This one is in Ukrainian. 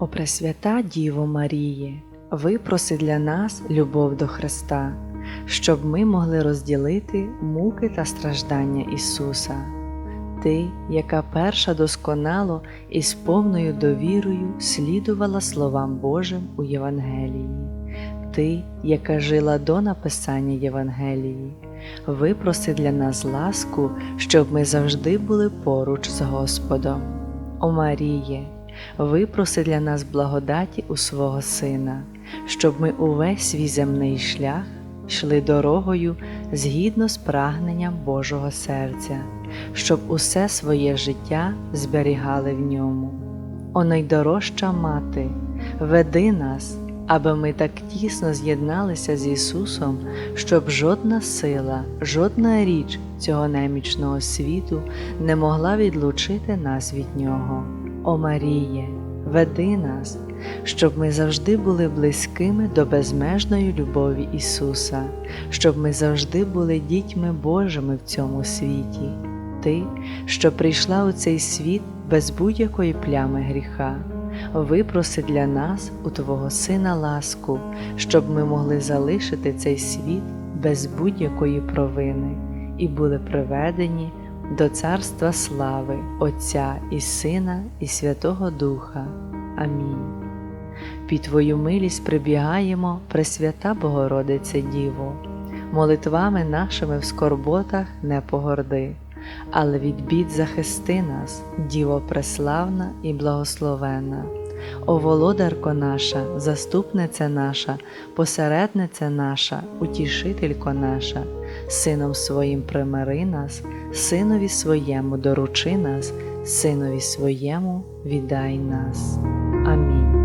О Пресвята Діво Маріє, випроси для нас любов до Христа, щоб ми могли розділити муки та страждання Ісуса. Ти, яка перша досконало і з повною довірою слідувала словам Божим у Євангелії, Ти, яка жила до написання Євангелії, випроси для нас ласку, щоб ми завжди були поруч з Господом. О Маріє, випроси для нас благодаті у свого Сина, щоб ми увесь свій земний шлях йшли дорогою згідно з прагненням Божого серця, щоб усе своє життя зберігали в ньому. О найдорожча мати, веди нас, аби ми так тісно з'єдналися з Ісусом, щоб жодна сила, жодна річ цього немічного світу не могла відлучити нас від Нього. О Маріє, веди нас, щоб ми завжди були близькими до безмежної любові Ісуса, щоб ми завжди були дітьми Божими в цьому світі. Ти, що прийшла у цей світ без будь-якої плями гріха, випроси для нас у Твого Сина ласку, щоб ми могли залишити цей світ без будь-якої провини і були приведені до Царства слави Отця і Сина, і Святого Духа. Амінь. Під Твою милість прибігаємо, Пресвята Богородице Діво, молитвами нашими в скорботах не погорди, але від бід захисти нас, Діво преславна і благословена. О володарко наша, заступниця наша, посередниця наша, утішителько наша, Сином своїм примири нас, Синові своєму доручи нас, Синові своєму віддай нас. Амінь.